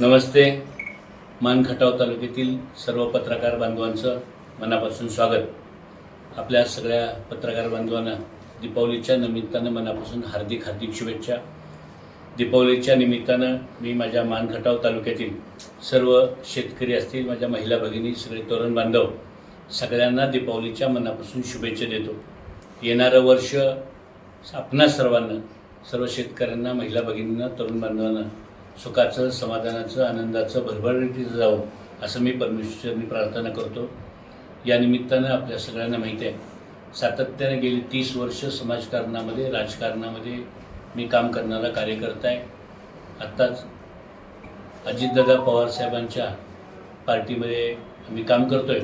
नमस्ते. मानखटाव तालुक्यातील सर्व पत्रकार बांधवांचं मनापासून स्वागत. आपल्या सगळ्या पत्रकार बांधवांना दीपावलीच्या निमित्तानं मनापासून हार्दिक हार्दिक शुभेच्छा. दीपावलीच्या निमित्तानं मी माझ्या मानखटाव तालुक्यातील सर्व शेतकरी असतील माझ्या महिला भगिनी सगळे तरुण बांधव सगळ्यांना दीपावलीच्या मनापासून शुभेच्छा देतो. येणारं वर्ष आपणा सर्वांना सर्व शेतकऱ्यांना महिला भगिनींना तरुण बांधवांना सुखाचं समाधानाचं आनंदाचं भरभराटीचं जावं असं मी परमेश्वरनी प्रार्थना करतो. या निमित्तानं आपल्या सगळ्यांना माहिती आहे सातत्याने गेली तीस वर्ष समाजकारणामध्ये राजकारणामध्ये मी काम करणारा कार्यकर्ता आहे. आत्ताच अजितदादा पवारसाहेबांच्या पार्टीमध्ये मी काम करतो आहे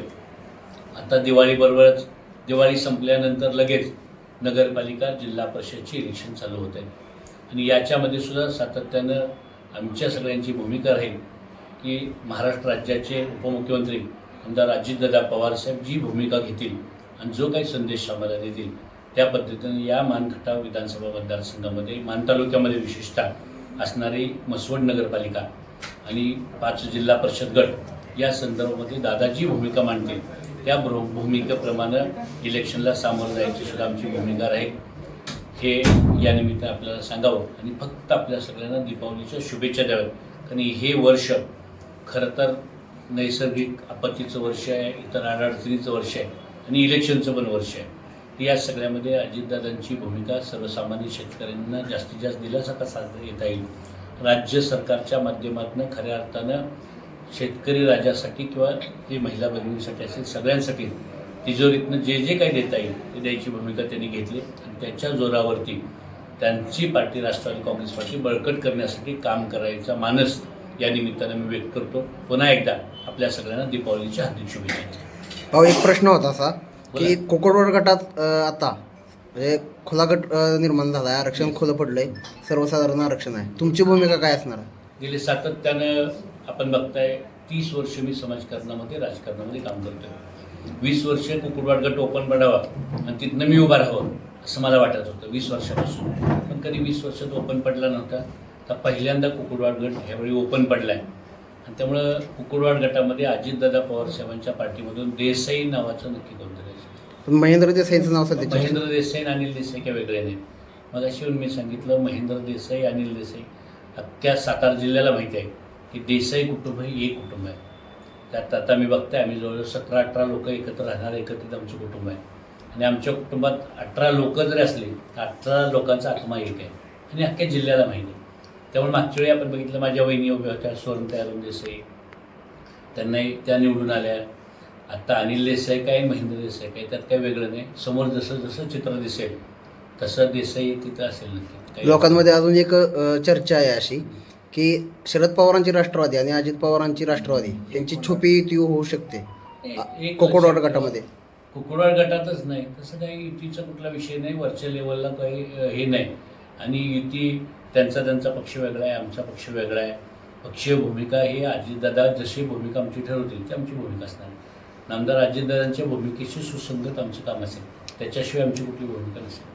आता दिवाळीबरोबरच दिवाळी संपल्यानंतर लगेच नगरपालिका जिल्हा परिषदची इलेक्शन चालू होत आहे. आणि याच्यामध्ये सुद्धा सातत्यानं आमच्या सगळ्यांची भूमिका राहील की महाराष्ट्र राज्याचे उपमुख्यमंत्री आमदार अजितदादा पवारसाहेब जी भूमिका घेतील आणि जो काही संदेश आम्हाला देतील त्या पद्धतीने या मानखटाव विधानसभा मतदारसंघामध्ये मान तालुक्यामध्ये विशेषतः असणारी मसवड नगरपालिका आणि पाच जिल्हा परिषद गट या संदर्भामध्ये दादा जी भूमिका मांडतील. त्या भूमिकेप्रमाणे इलेक्शनला सामोरं जायची सुद्धा आमची भूमिका राहील. हे या आपल्याला सांगावं. आणि फक्त आपल्या सगळ्यांना दीपावलीच्या शुभेच्छा द्याव्यात. कारण हे वर्ष खरं तर नैसर्गिक आपत्तीचं वर्ष आहे इतर अडचणीचं वर्ष आहे आणि इलेक्शनचं पण वर्ष आहे. या सगळ्यामध्ये अजितदादांची भूमिका सर्वसामान्य शेतकऱ्यांना जास्तीत जास्त दिलासा कसा येता येईल? राज्य सरकारच्या माध्यमातून खऱ्या अर्थानं शेतकरी राजासाठी किंवा ते महिला भगिनीसाठी असेल सगळ्यांसाठी तिजोरीतनं जे जे काही देता येईल ते द्यायची भूमिका त्यांनी घेतली. आणि त्याच्या जोरावरती त्यांची पार्टी राष्ट्रवादी काँग्रेस पार्टी बळकट करण्यासाठी काम करायचा मानस या निमित्तानं मी व्यक्त करतो. पुन्हा एकदा आपल्या सगळ्यांना दीपावलीच्या हार्दिक शुभेच्छा. भाऊ एक प्रश्न होता असा की बोला. कोकडवड गटात आता म्हणजे खुला गट निर्माण झाला आहे आरक्षण खुलं पडलंय सर्वसाधारण आरक्षण आहे. तुमची भूमिका काय असणार? आहे? गेले सातत्यानं आपण बघताय तीस वर्ष मी समाजकारणामध्ये राजकारणामध्ये काम करतोय. वीस वर्ष कुकुडवाड गट ओपन पडावा आणि तिथनं मी उभा राहावं असं मला वाटत होतं वीस वर्षापासून. पण कधी वीस वर्षात ओपन पडला नव्हता. तर पहिल्यांदा कुकुडवाड गट ह्यावेळी ओपन पडला आहे आणि त्यामुळं कुकुडवाड गटामध्ये अजितदादा पवारसाहेबांच्या पार्टीमधून देसाई नावाचं नक्की कोणतरी असेल. पण महेंद्र देसाईंचं नाव सध्या चर्चेत महेंद्र देसाई आणि अनिल देसाई काय वेगळे नाहीत. मग अशी मी सांगितलं महेंद्र देसाई अनिल देसाई अख्ख्या सातारा जिल्ह्याला माहिती आहे की देसाई कुटुंब हे एक कुटुंब आहे. त्यात आता मी बघताय आम्ही जवळजवळ सतरा अठरा लोक एकत्र राहणारे एकत्रित आमचं कुटुंब आहे. आणि आमच्या कुटुंबात अठरा लोक जरी असले तर अठरा लोकांचा आत्मा एक आहे. आणि अख्ख्या जिल्ह्याला माहिती आहे. त्यामुळे मागच्या वेळी आपण बघितलं माझ्या वहिनी उभ्या होत्या स्वर्ण अरुण देसाई. त्यांनाही त्या निवडून आल्या. आत्ता अनिल देसाई काय महेंद्र देसाई काय त्यात काही वेगळं नाही. समोर जसं जसं चित्र दिसेल तसं देसाई तिथं असेल नक्की. लोकांमध्ये अजून एक चर्चा आहे अशी. की शरद पवारांची राष्ट्रवादी आणि अजित पवारांची राष्ट्रवादी यांची छुपी युती होऊ शकते. कोकडवाड गटामध्ये. कुकुडवाड गटातच नाही. तसं काही युतीचा कुठला विषय नाही वरच्या लेवलला काही हे नाही. आणि युती त्यांचा त्यांचा पक्ष वेगळा आहे आमचा पक्ष वेगळा आहे. पक्षीय भूमिका ही अजितदादा जशी भूमिका आमची ठरवतील ती आमची भूमिका असणार नामदार अजितदादांच्या भूमिकेशी सुसंगत आमचं काम असेल. त्याच्याशिवाय आमची कुठली भूमिका नसेल.